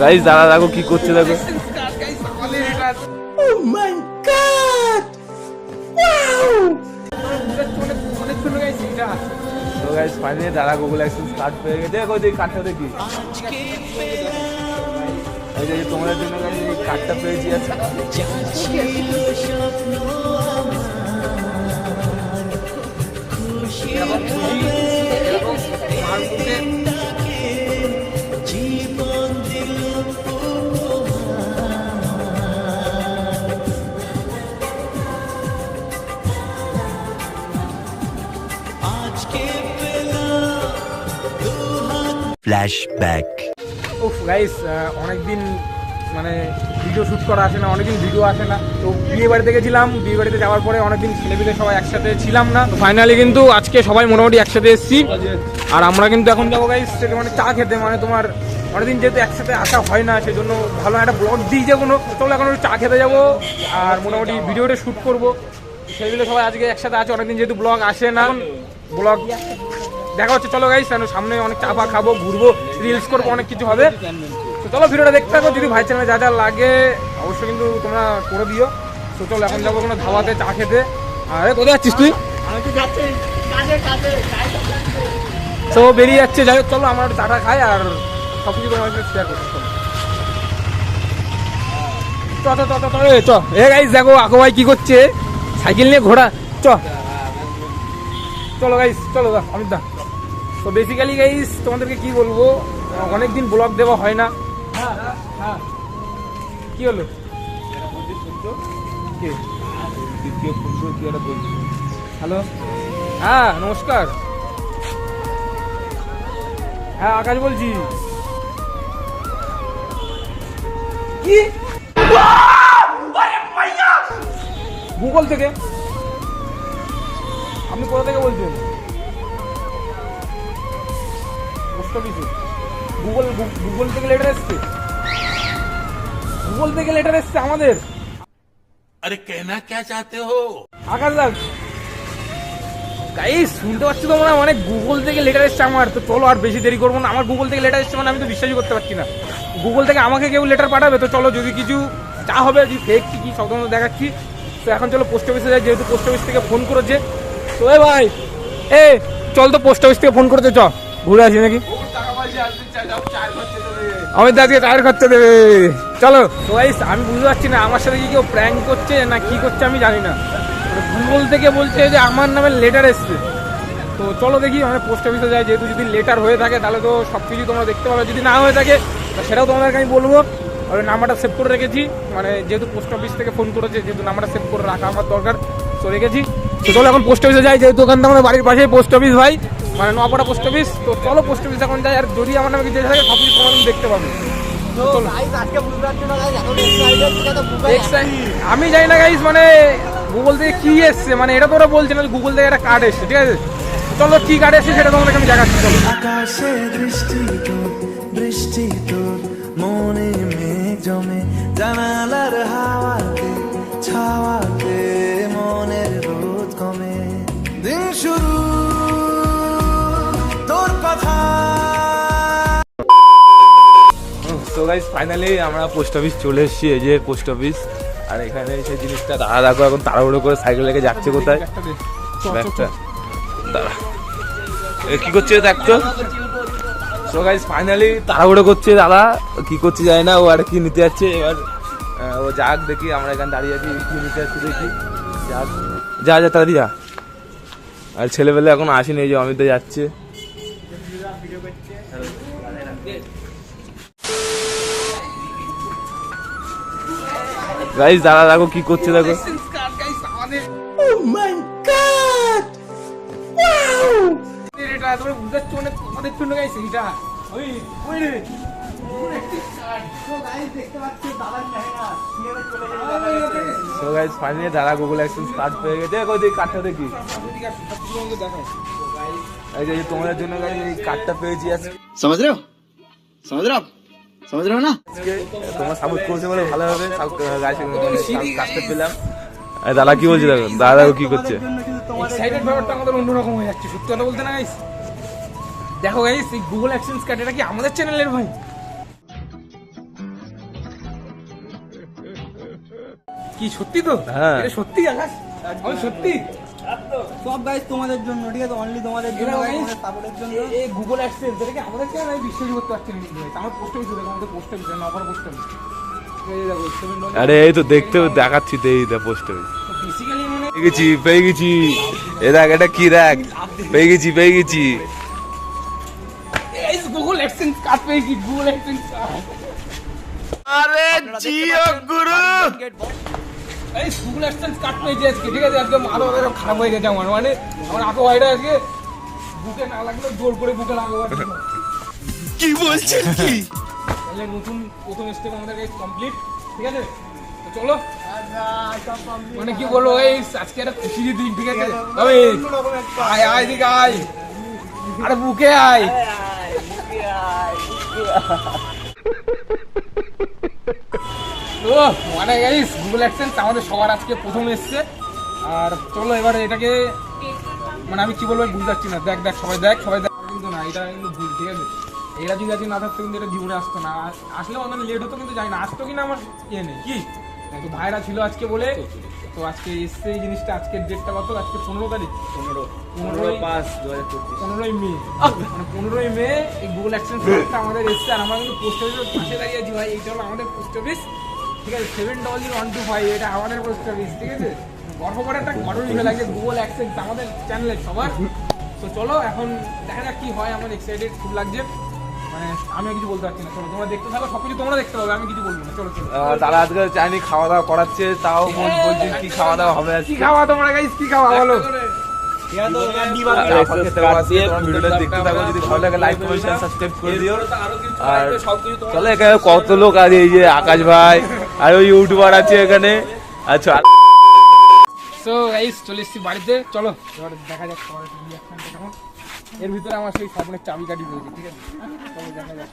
Guys দাদা দেখো কি করছে দেখো। তো গাইস ফাইনালি দাদা গুগল অ্যাক্সেস কার্ড পেয়ে গেছে। দেখো এই কার্ডটা দেখি। এই যে তোমাদের জন্য guys এই কার্ডটা পেয়েছি আজকে। Flashback. উফ গাইস অনেকদিন মানে ভিডিও শ্যুট করা আসে না, অনেকদিন ভিডিও আসে না। তো বিয়ে বাড়িতে গেছিলাম, বিয়ে বাড়িতে যাওয়ার পরে অনেকদিন ছেলেপিলে সবাই একসাথে ছিলাম না। ফাইনালি কিন্তু আজকে সবাই মোটামুটি একসাথে এসেছি। আর আমরা কিন্তু এখন যাব গাইস সেটা মানে চা খেতে মানে তোমার অনেকদিন যেহেতু একসাথে আসা হয় না সেই জন্য ভালো একটা ব্লগ দিই যে কোনো। চলো এখন চা খেতে যাব, আর মোটামুটি ভিডিওটা শ্যুট করব। সেগুলো সবাই আজকে একসাথে আছে, অনেকদিন যেহেতু ব্লগ আসে না। ব্লগ দেখা হচ্ছে চলো গাইস সামনে অনেক চা ফা খাব ঘুরবো রিলস করব অনেক কিছু হবে। তো চলো ভিডিওটা দেখতে থাকো যদি ভাই চ্যানেলে যা যা লাগে অবশ্যই কিন্তু তোমরা করে দিও। তো চলো এখন যাব কোনো ধাবাতে চা খেতে। আরে কোথায় যাচ্ছিস তুই? তো বেরিয়ে যাচ্ছে যাই হোক চলো আমরা চাটা খাই আর সব কিছু তোমার শেয়ার করছি চ এ গাইস দেখো আকো ভাই কি করছে? সাইকেল নিয়ে ঘোড়া। চ। চলো গাইস চলো দা অমিত দা তো বেসিক্যালি গাইস তোমাদেরকে কি বলব? অনেক দিন ব্লগ দেওয়া হয় না। কি হলো? হ্যালো হ্যাঁ নমস্কার। হ্যাঁ আকাশ বলছি। কি? গুগল থেকে। আপনি কোথা থেকে বলছেন? পোস্ট অফিসে গুগল গুগল থেকে লেটার এসছে। গুগল থেকে লেটার এসছে আমাদের। আরে কেনা কে চাতে হো? আকাশ দাস গাইস শুনতে পাচ্ছি তোমরা? মানে গুগল থেকে লেটার এসছে আমার। তো চলো আর বেশি দেরি করব না। আমার গুগল থেকে লেটার এসছে মানে আমি তো বিশ্বাসই করতে পারছি না। গুগল থেকে আমাকে কেউ লেটার পাঠাবে? তো চলো যদি কিছু যা হবে যদি দেখছি কি কি সব দেখাচ্ছি। তো এখন চলো পোস্ট অফিসে যাই যেহেতু পোস্ট অফিস থেকে ফোন করেছে। তো এ ভাই এ চল তো পোস্ট অফিস থেকে ফোন করতে চ। ঘুরে আসি নাকি? অমিত দাসকে টায়ার খরচা দেবে। চলো। তো আমি বুঝতে পারছি না, আমার সাথে কি কেউ প্র্যাঙ্ক করছে না কি করছে আমি জানি না। গুগল থেকে বলছে যে আমার নামে লেটার এসছে। তো চলো দেখি, আমরা পোস্ট অফিসে যাই, যেহেতু যদি লেটার হয়ে থাকে, তাহলে তো সব কিছু তোমরা দেখতে পাবে। যদি না হয়ে থাকে সেটাও তোমাদেরকে আমি বলব। আর নাম্বারটা সেভ করে রেখেছি। মানে যেহেতু পোস্ট অফিস থেকে ফোন করেছে, যেহেতু নাম্বারটা সেভ করে রাখা আমার দরকার, তো রেখেছি। তো চলো এখন পোস্ট অফিসে যাই, যেহেতু ওখান থেকে আমাদের বাড়ির পাশেই পোস্ট অফিস ভাই। মানে নোয়াপাড়া পোস্ট অফিস তো চলো পোস্ট অফিস এখন যাই আর যদি আমার নামে কিছু থাকে সব কিছু তোমার দেখতে পাবে। তো চলো। Excited- আমি জানি না গাইস মানে গুগল থেকে কি এসছে মানে এটা তো ওরা বলছে না গুগল থেকে একটা কার্ড এসছে ঠিক আছে? চলো কি কার্ড এসছে সেটা তোমাদেরকে আমি দেখাচ্ছি চলো। আকাশে দৃষ্টি তোর বৃষ্টি তোর মনে মেঘ জমে জানালার হাওয়াতে ছাওয়াতে মনের রোদ কমে। তো গাইস ফাইনালি আমরা পোস্ট অফিস চলে এসেছি এই যে পোস্ট অফিস আর এখানে সেই জিনিসটা দাদা দেখো এখন তাড়াহুড়ো করে সাইকেল লেগে যাচ্ছে কোথায়? ব্যাগটা দাঁড়া। কি করছে দেখ তো সো গাইস ফাইনালি তাড়াহুড়ো করছে দাদা। কি করছে জানি না ও আর কি নিতে যাচ্ছে এবার ও যাক দেখি আমরা এখানে দাঁড়িয়ে আছি কি নিতে যাচ্ছে দেখি। যাক যা যা তাড়াতাড়ি যা। আর ছেলেবেলে এখন আসেনি এই যে অমিত যাচ্ছে। গাইস দাঁড়া দেখো কি করছে দেখো। ফাইনালি দাঁড়া গুগল অ্যাকশন স্টার্ট হয়ে গেছে। ওই কাঠটা দেখি। তোমাদের জন্য এই কাঠটা পেয়েছি সমাজ রে সমাজ রে সমুদ্র না? তোমার সাপোর্ট করছে বলে ভালো হবে। কাজটা মানে পেলাম। দাদা কি বলছে? দাদা কি করছে? এক্সাইটেড ব্যাপারটা আমাদের অন্যরকম হয়ে যাচ্ছে। সত্যি কথা বলতে না গাইস দেখো গাইস এই গুগল অ্যাকশনস কার্ড এটা কি আমাদের চ্যানেলের ভাই? কি সত্যি তো? হ্যাঁ। সত্যি আকাশ? সত্যি? সব গাইজ তোমাদের জন্য ঠিক আছে? অনলি তোমাদের জন্য সাপোর্টের এই গুগল অ্যাডসেন্স এটাকে আমাদের চ্যানেল আমি বিশ্বাসই করতে পারছি না আমার পোস্ট অফিস দেখো আমাদের পোস্ট অফিস না পোস্ট অফিস ডলার আরে এই তো দেখতে দেখাচ্ছি তো এই দা পোস্ট পেয়ে গেছি পেয়ে গেছি। এ দেখ এটা কি দেখ? পেয়ে গেছি পেয়ে গেছি। এই গুগল অ্যাডসেন্স কার্ড পেয়েছি গুগল অ্যাডসেন্স আরে জিও গুরু! এই গুগল অ্যাডসেন্স কার্ড পেয়েছি আজকে ঠিক আছে? একদম আরও আরও খারাপ হয়ে গেছে আমার। মানে আমার আঁকো ভাইটা আজকে। বুকে না লাগল জোর করে বুকে লাগাবো কি বলছেন কি? তাহলে নতুন প্রথম স্টেপ আমাদের কমপ্লিট ঠিক আছে? চলো। মানে কি বলব এই আজকে একটা খুশির দিন ঠিক আছে? তবে আয় আয় দিকে আয়। আরে বুকে আয়। তো মানে গাইস গুগল অ্যাডসেন্স আমাদের সবার আজকে প্রথম এসছে। আর চলো এবারে এটাকে মানে আমি কি বলব বুঝতে পারছি না। দেখ দেখ সবাই দেখ সবাই দেখ। কিন্তু না এটা কিন্তু ভুল ঠিক আছে? এরা যদি আজকে না থাকতো কিন্তু এটা জীবনে আসতো না। আস- আসলেও অনেক লেট হতো কিন্তু জানি না আসতো কিনা আমার ইয়ে নেই। কি? তো ভাইরা ছিল আজকে বলে তো আজকে এসছে এই জিনিসটা আজকের ডেটটা কত? আজকে পনেরো তারিখ। পনেরো। পনেরোই পাঁচ পনেরোই মে। মানে পনেরোই মে এই গুগল অ্যাকশন আমাদের এসছে আর আমরা কিন্তু পোস্ট অফিসের পাশে দাঁড়িয়ে আছি ভাই। এইটা হলো আমাদের পোস্ট অফিস ঠিক আছে seven double zero one two five এটা আমাদের পোস্ট অফিস ঠিক আছে? গর্ব করে একটা গর্ব বিষয় লাগছে গুগল অ্যাকসেন্স আমাদের চ্যানেলে সবার। তো চলো এখন দেখা যাক কি হয় আমার এক্সাইটেড খুব লাগছে। মানে আমি কিছু বলতে পারছি না চলো তোমরা দেখতে থাকো সব কিছু তোমরা দেখতে পাবে আমি কিছু বলব না চলো চলো। তারা আজকে চাইনি খাওয়া দাওয়া করাচ্ছে তাও বল- বলছেন কি খাওয়া দাওয়া হবে কি খাওয়া তোমরা গাইস কি খাওয়া বলো? আর খেতে পাচ্ছি, তোমরা ভিডিওটা দেখতে থাকো যদি ভালো লাগে লাইক কমেন্ট শেয়ার দিও। আর চলো এখানে কত লোক আছে এই যে আকাশ ভাই আর ওই ইউটিউবার আছে এখানে। আচ্ছা সো গাইস চলে এসেছি বাড়িতে। চলো এবার দেখা যাক তোমার রিয়াকশনটা কেমন এর ভিতরে আমার সেই স্বপ্নের চাবিকাঠি রয়েছে ঠিক আছে? চলো দেখা যাক।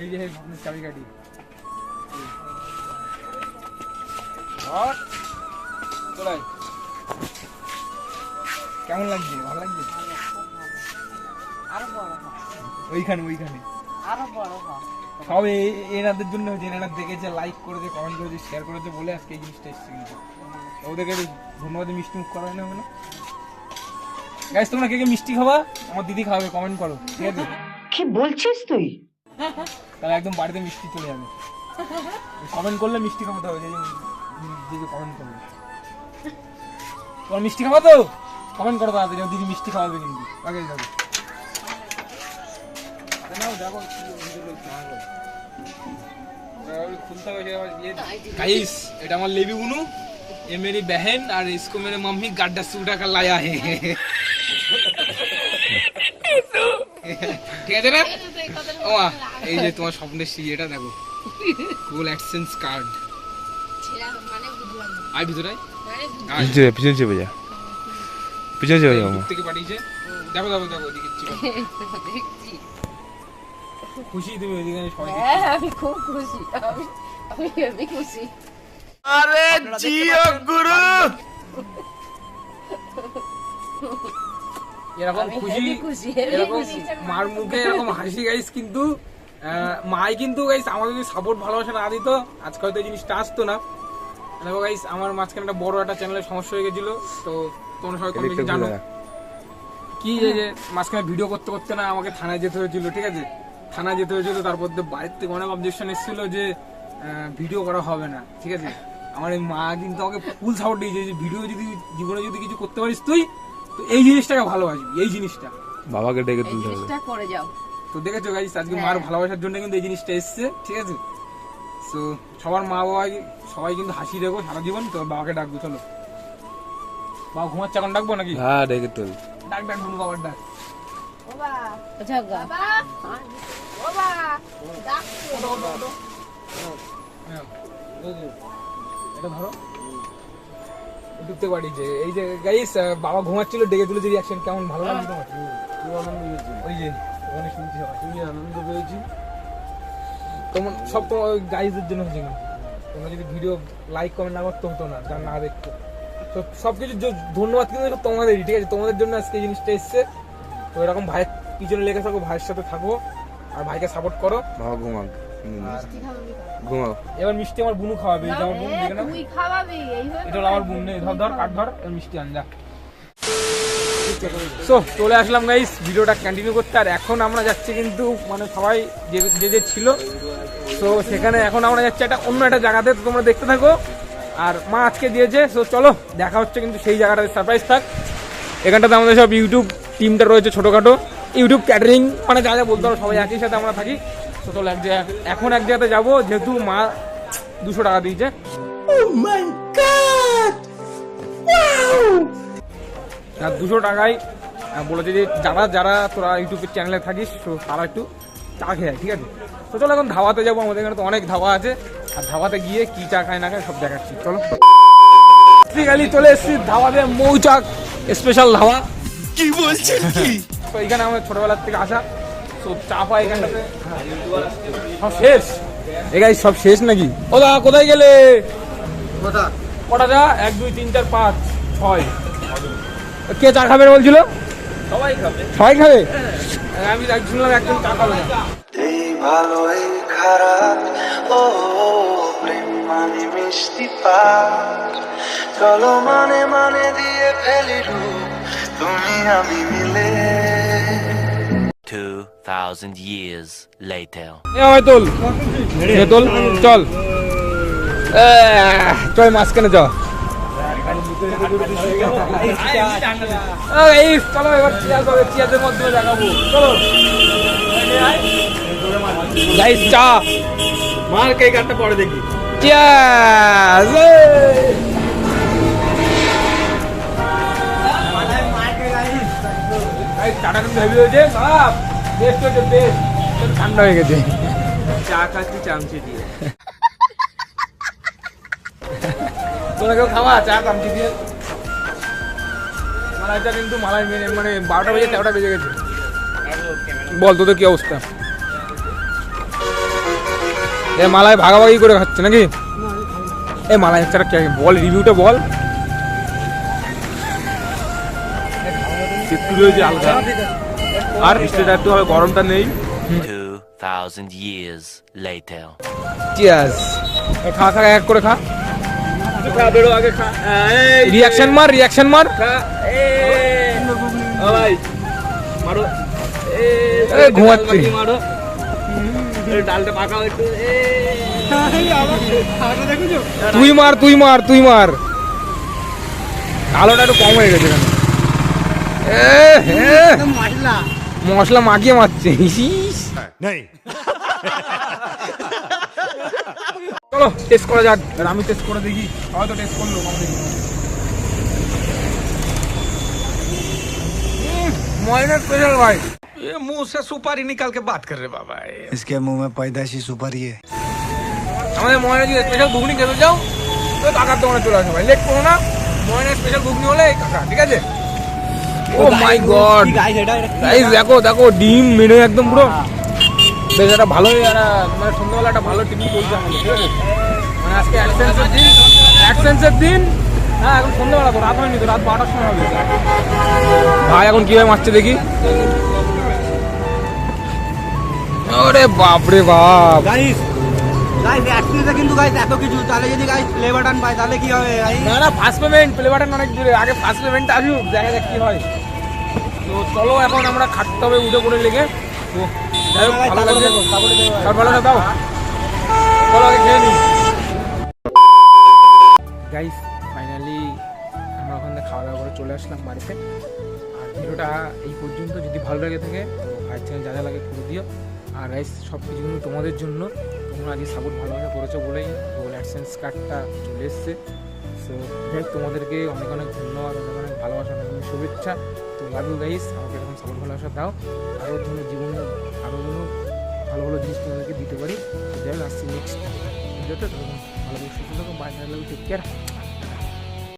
এই যে স্বপ্নের চাবিকাঠি। আর। কেমন লাগছে? ভালো লাগছে? ওইখানে ওইখানে। সব এনাদের জন্য হয়েছে এনারা দেখেছে লাইক করেছে কমেন্ট করেছে শেয়ার করেছে বলে আজকে এই জিনিসটা এসছে কিন্তু। ওদেরকে ধন্যবাদ মিষ্টি মুখ করা না হবে না গাইস তোমরা কে কে মিষ্টি খাবা? আমার দিদি খাওয়াবে কমেন্ট করো ঠিক আছে? কি বলছিস তুই? তাহলে একদম বাড়িতে মিষ্টি চলে যাবে। কমেন্ট করলে মিষ্টি খাওয়াতে হবে যে কমেন্ট করবে। তোমার মিষ্টি খাওয়া তো? কমেন্ট করো তাড়াতাড়ি দিদি মিষ্টি খাওয়াবে কিন্তু। আগে যাবে। गाइस এটা আমার লেবি উনু ये मेरी बहन और इसको मेरे मम्मी गड्ढा सूटा कर लाया है ঠিক আছে না ও মা, এই যে তোমার স্বপ্নের সেই এটা দেখো গুগল অ্যাডসেন্স কার্ড মানে বুঝলাম না। আয় ভিতরে আয়। মানে বুঝলাম আয়। পিছনে পিছনে চেপে যা পিছনে চেপে যাও দূর থেকে পাঠিয়েছে দেখো দেখো দেখো ওদিকে দেখছি খুশি তুমি সবাই হ্যাঁ আমি খুব খুশি। আমি আমি খুশি। আরে জিও গুরু! এরকম খুশি এরকম মার মুখে এরকম হাসি গাইস কিন্তু আহ, মাই কিন্তু গাইস আমাদের যদি সাপোর্ট ভালোবাসা না দিত আজকে হয়তো এই জিনিসটা আসতো না। দেখো গাইস আমার মাঝখানে একটা বড় একটা চ্যানেলের সমস্যা হয়ে গেছিল তো তোমরা সবাই কম বেশি জানো। কি এই যে মাঝখানে ভিডিও করতে করতে না আমাকে থানায় যেতে হয়েছিল ঠিক আছে? থানায় যেতে হয়েছিল তারপর তো বাড়ির থেকে অনেক অবজেকশন এসেছিল যে ভিডিও করা হবে না ঠিক আছে? আমার এই মা কিন্তু আমাকে ফুল সাপোর্ট দিয়েছে যে ভিডিও যদি জীবনে যদি কিছু করতে পারিস তুই তো এই জিনিসটাকে ভালোবাসবি এই জিনিসটা। বাবাকে ডেকে তুলতে হবে। করে যাও। তো দেখেছ গাইস আজকে হ্যাঁ। মার ভালোবাসার জন্য কিন্তু এই জিনিসটা এসছে ঠিক আছে? তো সবার মা বাবা সবাই কিন্তু হাসি রেখো সারা জীবন তো বাবাকে ডাকবো চলো। বাবা ঘুমাচ্ছে এখন ডাকবো নাকি? হ্যাঁ ডেকে তুল। ডাক ডাক বাবার ডাক। হ্যাঁ, এই যে, এটা ধরো ঢুকতে পারি যে এই যে গাইস বাবা ঘুমাচ্ছিল, ডেকে তুলে যে রিয়াকশন কেমন ভালো লাগছে তোমার ওই যে ওখানে শুনছি সবাই আনন্দ পেয়েছি তোমার সব তোমার গাইজদের জন্য কিন্তু তোমরা যদি ভিডিও লাইক কমেন্ট না করতে হতো না যারা না দেখতো। তো সব কিছু ধন্যবাদ কিন্তু তোমাদেরই ঠিক আছে তোমাদের জন্য আজকে জিনিসটা এসছে। তো এরকম ভাইয়ের পিছনে লেগে থাকো, ভাইয়ের সাথে থাকো। আর ভাইকে সাপোর্ট করো। বাবা মিষ্টি খাওয়াবি ঘুমাও। এবার মিষ্টি আমার বুনু খাওয়াবে এটা আমার বুনু দেখে না। তুই খাওয়াবি এই এটা আমার বোন নেই। ধর ধর কাট ধর এবার মিষ্টি আন যা। সো চলে আসলাম গাইস ভিডিওটা কন্টিনিউ করতে। আর এখন আমরা যাচ্ছি কিন্তু মানে সবাই যে যে যে ছিল। তো সেখানে এখন আমরা যাচ্ছি একটা অন্য একটা জায়গাতে। তো তোমরা দেখতে থাকো। আর মা আজকে দিয়েছে। সো চলো দেখা হচ্ছে কিন্তু সেই জায়গাটাতে। সারপ্রাইজ থাক। এখানটাতে আমাদের সব ইউটিউব টিমটা রয়েছে ছোটোখাটো। ইউটিউব ক্যাটারিং মানে যা যা বলতে পারো সবাই একই সাথে আমরা থাকি। তো চলো এক জায়গায় এখন এক জায়গাতে যাব যেহেতু মা দুশো টাকা দিয়েছে। আর দুশো টাকায় বলেছে যে যারা যারা তোরা ইউটিউবের চ্যানেলে থাকিস তো তারা একটু চা খেয়ে ঠিক আছে? তো চলো এখন ধাবাতে যাব আমাদের এখানে তো অনেক ধাবা আছে। আর ধাবাতে গিয়ে কি চা খায় না খায় সব দেখাচ্ছি চলো। খালি চলে এসেছি ধাবাতে মৌচাক স্পেশাল ধাবা। কি বলছেন কি? তো এখানে আমার ছোটবেলার থেকে আসা। তো চা পাই এখানটাতে সব শেষ? এখানে সব শেষ নাকি? ও দা কোথায় গেলে? কটা চা এক দুই তিন চার পাঁচ ছয়। কে চা খাবে বলছিল? সবাই খাবে। সবাই খাবে? আমি এক- শুনলাম একজন চা খাবে। না। এই ভালো এই খারাপ ও প্রেম মানে মিষ্টি পার চলো মানে মানে দিয়ে ফেলি রূপ। তুমি আমি মিলে 2000 years later. এ হয় তোল এ তোল চল। চল মাঝখানে চ ও, এই চলো এবার চেয়ার হবে চেয়ারের মাধ্যমে দেখাবো। চলো। গাইস চা। মার কে কাটটা পরে দেখি চেয়ার বেস্ট বেস্ট ঠান্ডা হয়ে গেছে। চা খাচ্ছি চামচি দিয়ে। তোরা কেউ খাওয়া চা কামচি দিয়ে। মালাইটা কিন্তু মালাই মেনে মানে বারোটা বেজে তেরোটা বেজে গেছে। বল তোদের কি অবস্থা? এ মালাই ভাগাভাগি করে খাচ্ছে নাকি? এ মালাই একটা বল রিভিউটা বল। একটু রয়েছে হালকা আর মিষ্টিটা একটু হবে গরমটা নেই। 2000 years later চিয়ার্স খা খা এক করে খা। আগে খা। রিয়াকশন মার রিয়াকশন মার। ভাই মারো। এ ঘুমাচ্ছি। মারো। ডালটা পাকাও একটু তুই মার তুই মার তুই মার। আলোটা একটু কম হয়ে গেছে। মশলা মাখিয়ে মারছে ইস। চলো টেস্ট করা যাক আর আমি টেস্ট করে দেখি হয়তো টেস্ট করলো কম দেখি ময়না স্পেশাল ভাই ये मुंह से सुपारी निकाल के बात कर रहे बाबा इसके मुंह में पैदाशी सुपारी है আমাদের ময়না যদি স্পেশাল ঘুগনি খেতে যাও তো কাকার দোকানে চলে আসো ভাই লেট করো না ময়না স্পেশাল ঘুগনি হলে এই কাকা ঠিক আছে ও মাই গড গাইস দেখো দেখো ডিম মেনে একদম পুরো। বেশ একটা ভালোই মানে সন্ধ্যাবেলা একটা ভালো টিফিন চলছে আমাদের ঠিক আছে? মানে আজকে অ্যাক্সেন্সের দিন অ্যাক্সেন্সের দিন? হ্যাঁ এখন সন্ধ্যাবেলা তো রাত হয়নি তো রাত বারোটার সময় হবে। ভাই এখন কীভাবে মারছে দেখি? ওরে বাপ রে বাপ। গাইস গাইস অ্যাকচুয়ালি কিন্তু এত কিছু, তাহলে যদি বাটন পাই তাহলে না ফার্স্ট পেমেন্ট প্লে অনেক দূরে। আগে ফার্স্ট পেমেন্ট যাক হয়। তো চলো এখন আমরা খাটতে হবে করে লেগে। চলো ফাইনালি আমরা খাওয়া দাওয়া করে চলে আসলাম বাড়িতে। আর ভিডিওটা এই পর্যন্ত যদি ভালো লাগে থাকে যা যা লাগে করে দিও। আর সব কিছু তোমাদের জন্য। তোমরা আজকে সাপোর্ট ভালোভাবে করেছ বলেই গুগল অ্যাডসেন্স কার্ডটা চলে এসছে। সো যাই তোমাদেরকে অনেক অনেক ধন্যবাদ, অনেক অনেক ভালোবাসা, অনেক অনেক শুভেচ্ছা। তো লাভ ইউ গাইস আমাকে এরকম সাপোর্ট ভালোবাসা দাও। আরও জন্য জীবন আরও জন্য ভালো ভালো জিনিস তোমাদেরকে দিতে পারি। যাই আসছি নেক্সট ভিডিওতে তখন ভালো সুস্থ থাকো টেক কেয়ার